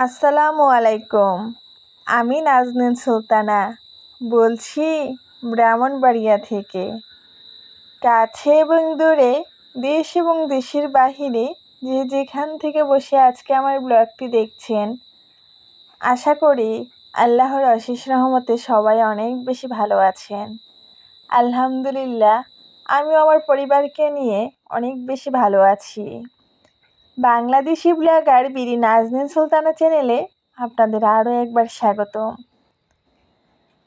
আসসালামু আলাইকুম। আমি নাজনীন সুলতানা। বলছি ব্রাহ্মণবাড়িয়া থেকে। কাছে এবং দূরে, দেশ এবং দেশের বাহিরে যে যেখান থেকে বসে আজকে আমার ব্লগটি দেখছেন, আশা করি আল্লাহর অশেষ রহমতে সবাই অনেক বেশি ভালো আছেন। আলহামদুলিল্লাহ, আমিও আমার পরিবারকে নিয়ে অনেক বেশি ভালো আছি। বাংলাদেশি ব্লগার বিরি নাজনীন সুলতানা চ্যানেলে আপনাদের আরও একবার স্বাগত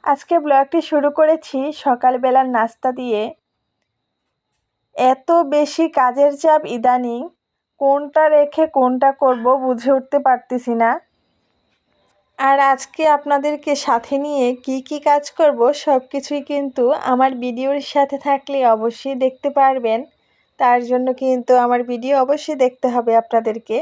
আজকে ব্লগটি শুরু করেছি সকালবেলার নাস্তা দিয়ে। এত বেশি কাজের চাপ ইদানিং, কোনটা রেখে কোনটা করব বুঝে উঠতে পারতেছি না। আর আজকে আপনাদেরকে সাথে নিয়ে কি কি কাজ করব সব কিছুই কিন্তু আমার ভিডিওর সাথে থাকলে অবশ্যই দেখতে পারবেন। তার জন্য কিন্তু আমার ভিডিও অবশ্যই দেখতে হবে আপনাদেরকে।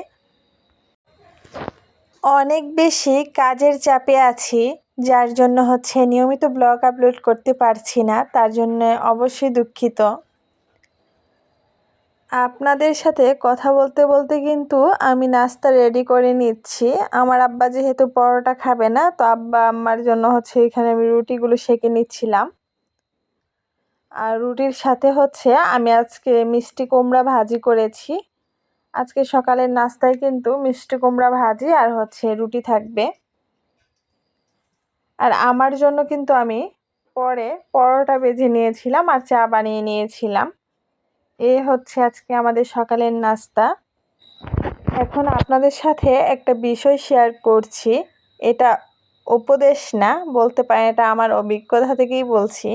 অনেক বেশি কাজের চাপে আছি, যার জন্য হচ্ছে নিয়মিত ব্লগ আপলোড করতে পারছি না, তার জন্য অবশ্যই দুঃখিত। আপনাদের সাথে কথা বলতে বলতে কিন্তু আমি নাস্তা রেডি করে নিচ্ছি। আমার আব্বা যেহেতু পরোটা খাবে না, তো আব্বা আম্মার জন্য হচ্ছে এখানে আমি রুটিগুলো সেঁকে নিচ্ছিলাম। আর রুটির সাথে হচ্ছে আমি আজকে মিষ্টি কুমড়া ভাজি করেছি। আজকে সকালের নাস্তায় কিন্তু মিষ্টি কুমড়া ভাজি আর হচ্ছে রুটি থাকবে। আর আমার জন্য কিন্তু আমি পরে পরোটা বেজে নিয়েছিলাম আর চা বানিয়ে নিয়েছিলাম। এ হচ্ছে আজকে আমাদের সকালের নাস্তা। এখন আপনাদের সাথে একটা বিষয় শেয়ার করছি। এটা উপদেশ না, বলতে পারেন এটা আমার অভিজ্ঞতা থেকেই বলছি।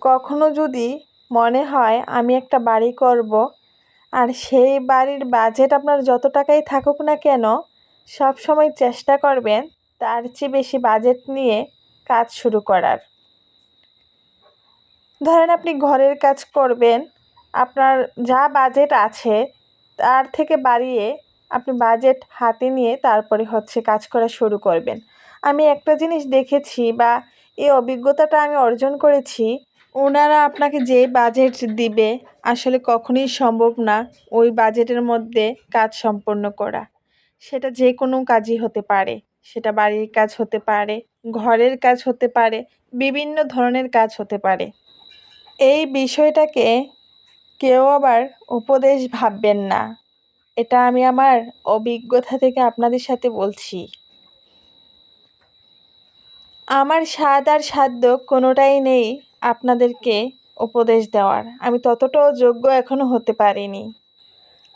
কখনো যদি মনে হয় আমি একটা বাড়ি করব আর সেই বাড়ির বাজেট আপনার যত টাকাই থাকুক না কেন, সব সময় চেষ্টা করবেন তার চেয়ে বেশি বাজেট নিয়ে কাজ শুরু করার। ধরেন আপনি ঘরের কাজ করবেন, আপনার যা বাজেট আছে তার থেকে বাড়িয়ে আপনি বাজেট হাতে নিয়ে তারপরে হচ্ছে কাজ করা শুরু করবেন। আমি একটা জিনিস দেখেছি বা এই অভিজ্ঞতাটা আমি অর্জন করেছি ওনারা আপনাকে যে বাজেট দিবে, আসলে কখনোই সম্ভব না ওই বাজেটের মধ্যে কাজ সম্পন্ন করা। সেটা যে কোনো কাজই হতে পারে। সেটা বাড়ির কাজ হতে পারে, ঘরের কাজ হতে পারে, বিভিন্ন ধরনের কাজ হতে পারে। এই বিষয়টাকে কেউ আবার উপদেশ ভাববেন না। এটা আমি আমার অভিজ্ঞতা থেকে আপনাদের সাথে বলছি। আমার স্বাদ আর সাধ্য কোনোটাই নেই আপনাদেরকে উপদেশ দেওয়ার। আমি ততটাও যোগ্য এখনও হতে পারিনি।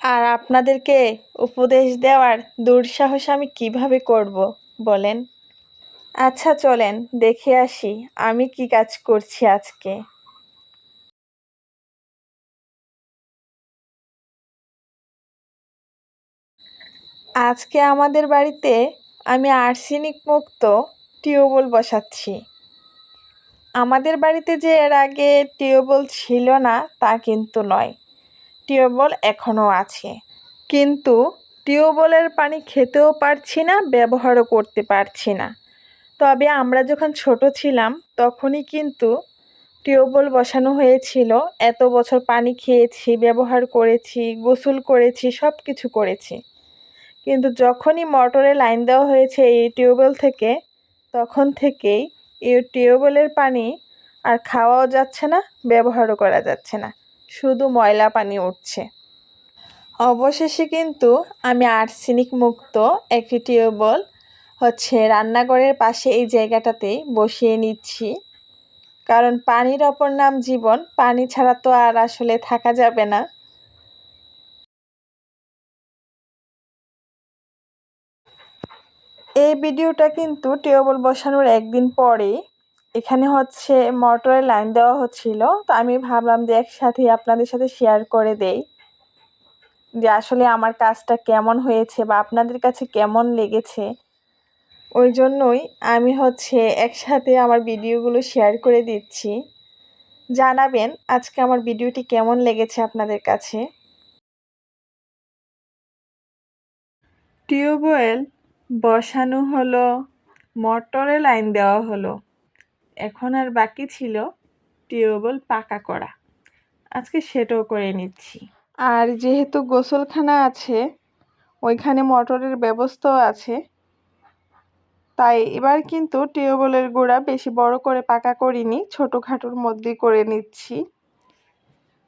আর আপনাদেরকে উপদেশ দেওয়ার দুঃসাহস আমি কীভাবে করব, বলেন? আচ্ছা চলেন, দেখে আসি আমি কি কাজ করছি আজকে। আজকে আমাদের বাড়িতে আমি আর্সেনিক মুক্ত টিউবওয়েল বসাচ্ছি। আমাদের বাড়িতে যে এর আগে টিউবওয়েল ছিল না, তা কিন্তু নয়। টিউবওয়েল এখনও আছে। কিন্তু টিউবওয়েলের পানি খেতেও পারছি না, ব্যবহারও করতে পারছি না। তবে আমরা যখন ছোট ছিলাম, তখনই কিন্তু টিউবওয়েল বসানো হয়েছিল। এত বছর পানি খেয়েছি, ব্যবহার করেছি, গোসল করেছি সব কিছু করেছি। কিন্তু যখনই মোটরে লাইন দেওয়া হয়েছে এই টিউবওয়েল থেকে, তখন থেকেই এই টিউবওয়েলের পানি আর খাওয়াও যাচ্ছে না, ব্যবহারও করা যাচ্ছে না, শুধু ময়লা পানি উঠছে। অবশেষে কিন্তু আমি আর্সেনিক মুক্ত একটি টিউবওয়েল হচ্ছে রান্নাঘরের পাশে এই জায়গাটাতেই বসিয়ে নিচ্ছি। কারণ পানির অপর নাম জীবন, পানি ছাড়া তো আর আসলে থাকা যাবে না। এই ভিডিওটা কিন্তু টিউবওয়েল বসানোর একদিন পরে এখানে হচ্ছে মোটরের লাইন দেওয়া হচ্ছিল। তো আমি ভাবলাম যে একসাথে আপনাদের সাথে শেয়ার করে দেই। যে আসলে আমার কাজটা কেমন হয়েছে বা আপনাদের কাছে কেমন লেগেছে। ওই জন্যই আমি হচ্ছে একসাথে আমার ভিডিওগুলো শেয়ার করে দিচ্ছি। জানাবেন আজকে আমার ভিডিওটি কেমন লেগেছে আপনাদের কাছে। টিউবওয়েল বসানো হলো, মোটরে লাইন দেওয়া হলো। এখন আর বাকি ছিল টিউবওয়েল পাকা করা। আজকে সেটাও করে নিচ্ছি। আর যেহেতু গোসলখানা আছে, ওইখানে মোটরের ব্যবস্থাও আছে, তাই এবার কিন্তু টিউবওয়েলের গোড়া বেশি বড় করে পাকা করিনি, ছোটোখাটোর মধ্যেই করে নিচ্ছি।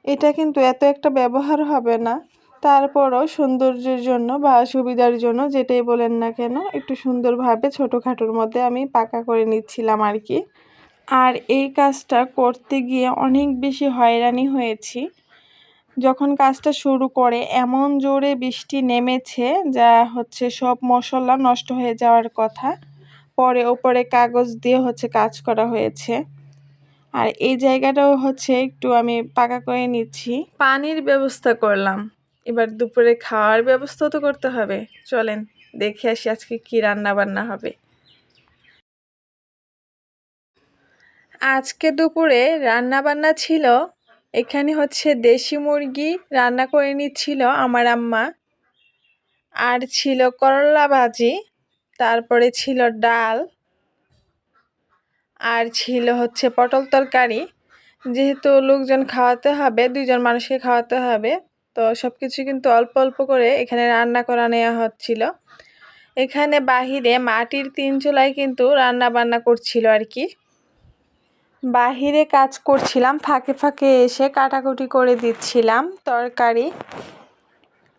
এটা কিন্তু এত একটা ব্যবহার হবে না। তারপরও সৌন্দর্যের জন্য বা সুবিধার জন্য যেটাই বলেন না কেন, একটু সুন্দরভাবে ছোটোখাটোর মধ্যে আমি পাকা করে নিচ্ছিলাম আর কি। আর এই কাজটা করতে গিয়ে অনেক বেশি হয়রানি হয়েছি। যখন কাজটা শুরু করে এমন জোরে বৃষ্টি নেমেছে যা হচ্ছে সব মশলা নষ্ট হয়ে যাওয়ার কথা, পরে ওপরে কাগজ দিয়ে হচ্ছে কাজ করা হয়েছে। আর এই জায়গাটাও হচ্ছে একটু আমি পাকা করে নিচ্ছি। পানির ব্যবস্থা করলাম। এবার দুপুরে খাওয়ার ব্যবস্থা তো করতে হবে। চলেন, দেখে আসি আজকে কি রান্না বান্না হবে। আজকে দুপুরে রান্না বান্না ছিল, এখানে হচ্ছে দেশি মুরগি রান্না করে নিচ্ছিল আমার আম্মা। আর ছিল করলা ভাজি, তারপরে ছিল ডাল। আর ছিল হচ্ছে পটল তরকারি। যেহেতু লোকজন খাওয়াতে হবে, দুইজন মানুষকে খাওয়াতে হবে। তো সব কিছু কিন্তু অল্প অল্প করে এখানে রান্না করা নেওয়া হচ্ছিল। এখানে বাহিরে মাটির তিন চুলায় কিন্তু রান্না বান্না করছিল আর কি। বাহিরে কাজ করছিলাম, ফাঁকে ফাঁকে এসে কাটাকুটি করে দিচ্ছিলাম তরকারি।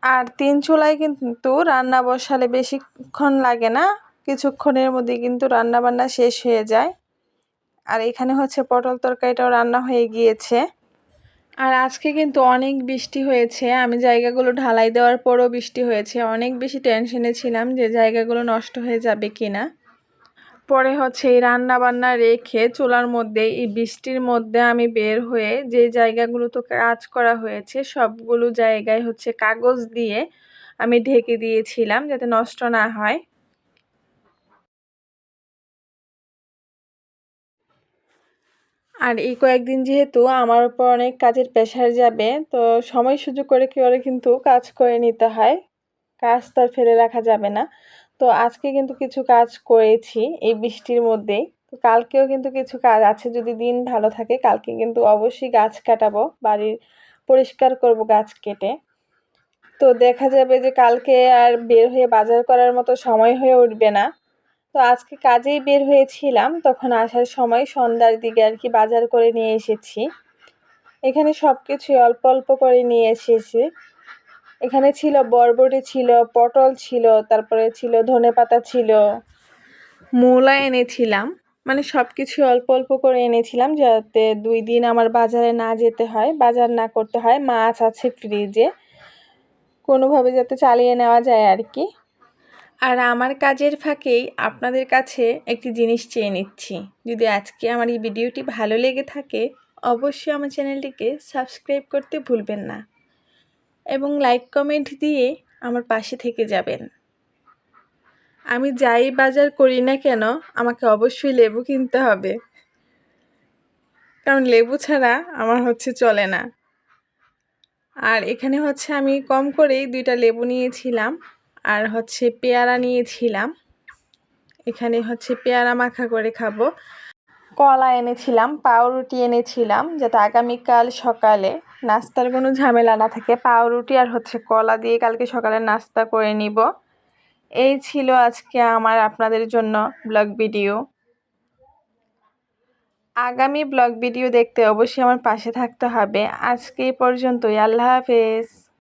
আর তিন চুলায় কিন্তু রান্না বসালে বেশিক্ষণ লাগে না, কিছুক্ষণের মধ্যে কিন্তু রান্না বান্না শেষ হয়ে যায়। আর এখানে হচ্ছে পটল তরকারিটাও রান্না হয়ে গিয়েছে। আর আজকে কিন্তু অনেক বৃষ্টি হয়েছে। আমি জায়গাগুলো ঢালাই দেওয়ার পরও বৃষ্টি হয়েছে। অনেক বেশি টেনশনে ছিলাম যে জায়গাগুলো নষ্ট হয়ে যাবে কি না পরে হচ্ছে এই রান্না বান্না রেখে চুলার মধ্যে, এই বৃষ্টির মধ্যে আমি বের হয়ে যে জায়গাগুলো তো কাজ করা হয়েছে, সবগুলো জায়গায় হচ্ছে কাগজ দিয়ে আমি ঢেকে দিয়েছিলাম যাতে নষ্ট না হয়। আর এই কয়েকদিন যেহেতু আমার উপর অনেক কাজের প্রেশার যাবে, তো সময় সুযোগ করে করে কিন্তু কাজ করে নিতে হয়। কাজ তো আর ফেলে রাখা যাবে না। তো আজকে কিন্তু কিছু কাজ করেছি এই বৃষ্টির মধ্যেই। তো কালকেও কিন্তু কিছু কাজ আছে, যদি দিন ভালো থাকে কালকে কিন্তু অবশ্যই গাছ কাটাবো, বাড়ির পরিষ্কার করব গাছ কেটে। তো দেখা যাবে যে কালকে আর বের হয়ে বাজার করার মতো সময় হয়ে উঠবে না। তো আজকে কাজেই বের হয়েছিলাম, তখন আসার সময় সন্ধ্যার দিকে আর কি বাজার করে নিয়ে এসেছি। এখানে সব কিছুই অল্প অল্প করে নিয়ে এসেছি। এখানে ছিল বরবটি ছিল, পটল ছিল, তারপরে ছিল ধনে পাতা ছিল, মূলা এনেছিলাম। মানে সব কিছু অল্প অল্প করে এনেছিলাম যাতে দুই দিন আমার বাজারে না যেতে হয়, বাজার না করতে হয়, মাছ আছে ফ্রিজে। কোনোভাবে যাতে চালিয়ে নেওয়া যায় আর কি। আর আমার কাজের ফাঁকেই আপনাদের কাছে একটি জিনিস চেয়ে নিচ্ছি। যদি আজকে আমার এই ভিডিওটি ভালো লেগে থাকে, অবশ্যই আমার চ্যানেলটিকে সাবস্ক্রাইব করতে ভুলবেন না এবং লাইক, কমেন্ট দিয়ে আমার পাশে থেকে যাবেন। আমি যাই বাজার করি না কেন, আমাকে অবশ্যই লেবু কিনতে হবে। কারণ লেবু ছাড়া আমার হচ্ছে চলে না। আর এখানে হচ্ছে আমি কম করেই দুইটা লেবু নিয়েছিলাম। আর হচ্ছে পেয়ারা নিয়েছিলাম। এখানে হচ্ছে পেয়ারা মাখা করে খাব। কলা এনেছিলাম, পাউরুটি এনেছিলাম, যাতে আগামীকাল সকালে নাস্তার কোনো ঝামেলা না থাকে। পাউরুটি আর হচ্ছে কলা দিয়ে কালকে সকালে নাস্তা করে নিব। এই ছিল আজকে আমার আপনাদের জন্য ব্লগ ভিডিও। আগামী ব্লগ ভিডিও দেখতে অবশ্যই আমার পাশে থাকতে হবে। আজকে পর্যন্তই, আল্লাহ হাফেজ।